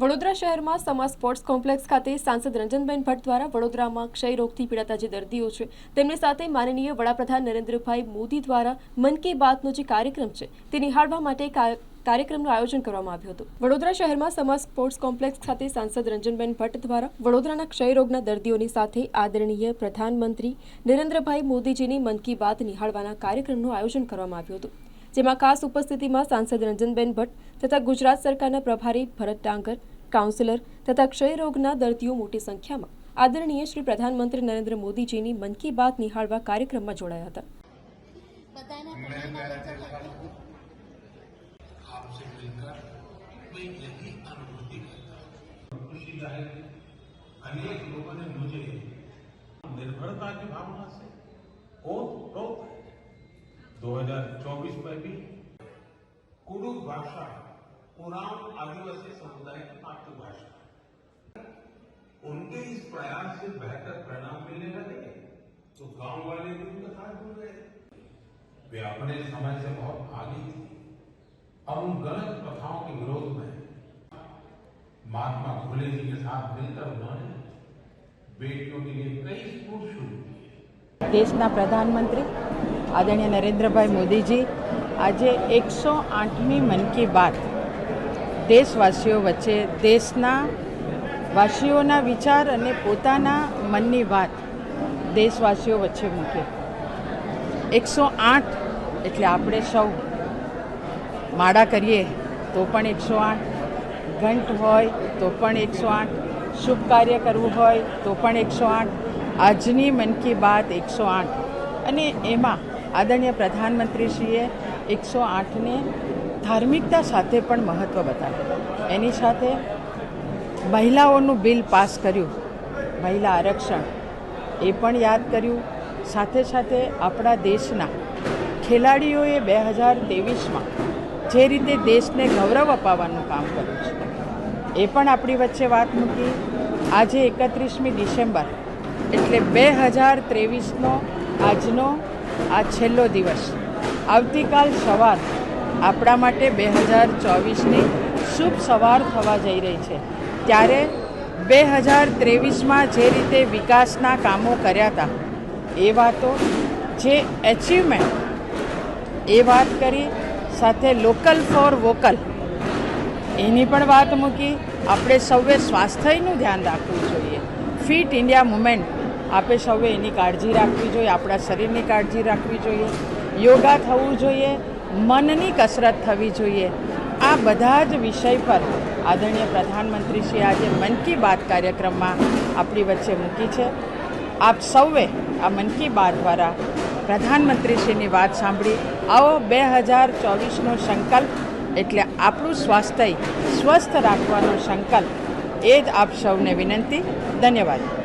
વડોદરા શહેરમાં સમા sports complex ખાતે સાંસદ રંજનબેન ભટ્ટ દ્વારા વડોદરામાં ક્ષય રોગથી પીડાતા જે દર્દીઓ છે, તેમની સાથે માનનીય વડાપ્રધાન નરેન્દ્રભાઈ મોદી દ્વારા મન કી બાતનો જે કાર્યક્રમ છે, તે નિહાળવા માટે કાર્યક્રમનું આયોજન કરવામાં આવ્યું હતું. વડોદરા શહેરમાં સમા સ્પોર્ટ્સ કોમ્પ્લેક્સ ખાતે સાંસદ રંજનબેન ભટ્ટ દ્વારા વડોદરાના ક્ષય રોગના દર્દીઓની સાથે આદરણીય પ્રધાનમંત્રી નરેન્દ્રભાઈ મોદીજીની મન કી બાત નિહાળવાના કાર્યક્રમનું આયોજન કરવામાં આવ્યું હતું. જેમાં ખાસ ઉપસ્થિતિમાં સાંસદ રંજનબેન ભટ્ટ તથા ગુજરાત સરકારના પ્રભારી ભરત ડાંગર કાઉન્સિલર તથા ક્ષય રોગના દર્દીઓ મોટી સંખ્યામાં આદરણીય શ્રી પ્રધાનમંત્રી નરેન્દ્ર મોદીજીની મન કી બાત નિહાળવા કાર્યક્રમમાં જોડાયા હતા બધાના मैं કલ્યાણ मेरा માટે कहता हूँ आपसे मिलकर मैं यही अनुभूति करता हूँ खुशी जाहिर की अनेक लोगों ने मुझे निर्भरता की भावना से ओतप्रोत 2024 में भी कुडुख भाषा पुराण आदिवासी समुदाय की मातृभाषा। उनके इस प्रयास से बेहतर परिणाम मिलने लगे तो गाँव वाले भी उनके साथ जुड़ गए। वे अपने समय से बहुत आगे थे। और उन गलत प्रथाओं के विरोध में महात्मा फुले जी के साथ मिलकर उन्होंने बेटियों के लिए कई स्कूल शुरू किए। देश का प्रधानमंत्री આદરણીય નરેન્દ્રભાઈ મોદીજી, આજે એકસો આઠમી મન કી બાત દેશવાસીઓ વચ્ચે દેશના વાસીઓના વિચાર અને પોતાના મનની વાત દેશવાસીઓ વચ્ચે મૂકે એકસો આઠ એટલે આપણે સૌ માળા કરીએ તો પણ એકસો આઠ. ઘંટ હોય તો પણ એકસો આઠ. શુભ કાર્ય કરવું હોય તો પણ એકસો આઠ. આજની મન કી બાત એકસો આઠ. અને એમાં આદરણીય પ્રધાનમંત્રીશ્રીએ એકસો આઠને ધાર્મિકતા સાથે પણ મહત્ત્વ બતાવ્યું. એની સાથે મહિલાઓનું બિલ પાસ કર્યું, મહિલા આરક્ષણ એ પણ યાદ કર્યું. સાથે સાથે આપણા દેશના ખેલાડીઓએ બે હજાર ત્રેવીસમાં જે રીતે દેશને ગૌરવ અપાવવાનું કામ કર્યું છે, એ પણ આપણી વચ્ચે વાત મૂકી. આજે એકત્રીસમી ડિસેમ્બર એટલે બે હજાર ત્રેવીસનો આજનો આ છેલ્લો દિવસ. આવતીકાલ સવાર આપણા માટે બે હજાર ચોવીસની શુભ સવાર થવા જઈ રહી છે. ત્યારે બે હજાર ત્રેવીસમાં જે રીતે વિકાસના કામો કર્યા હતા, એ વાતો, જે એચિવમેન્ટ એ વાત કરી, સાથે લોકલ ફોર વોકલ એની પણ વાત મૂકી. આપણે સૌએ સ્વાસ્થ્યનું ધ્યાન રાખવું જોઈએ. ફિટ ઇન્ડિયા મુમેન્ટ આપણે સૌએ એની કાળજી રાખવી જોઈએ, આપણા શરીરની કાળજી રાખવી જોઈએ, યોગા થવું જોઈએ, મનની કસરત થવી જોઈએ. આ બધા જ વિષય પર આદરણીય પ્રધાનમંત્રીશ્રી આજે મન કી બાત કાર્યક્રમમાં આપણી વચ્ચે મૂકી છે. આપ સૌએ આ મન કી બાત દ્વારા પ્રધાનમંત્રીશ્રીની વાત સાંભળી. આવો બે હજાર ચોવીસનો સંકલ્પ, એટલે આપણું સ્વાસ્થ્ય સ્વસ્થ રાખવાનો સંકલ્પ, એ જ આપ સૌને વિનંતી. ધન્યવાદ.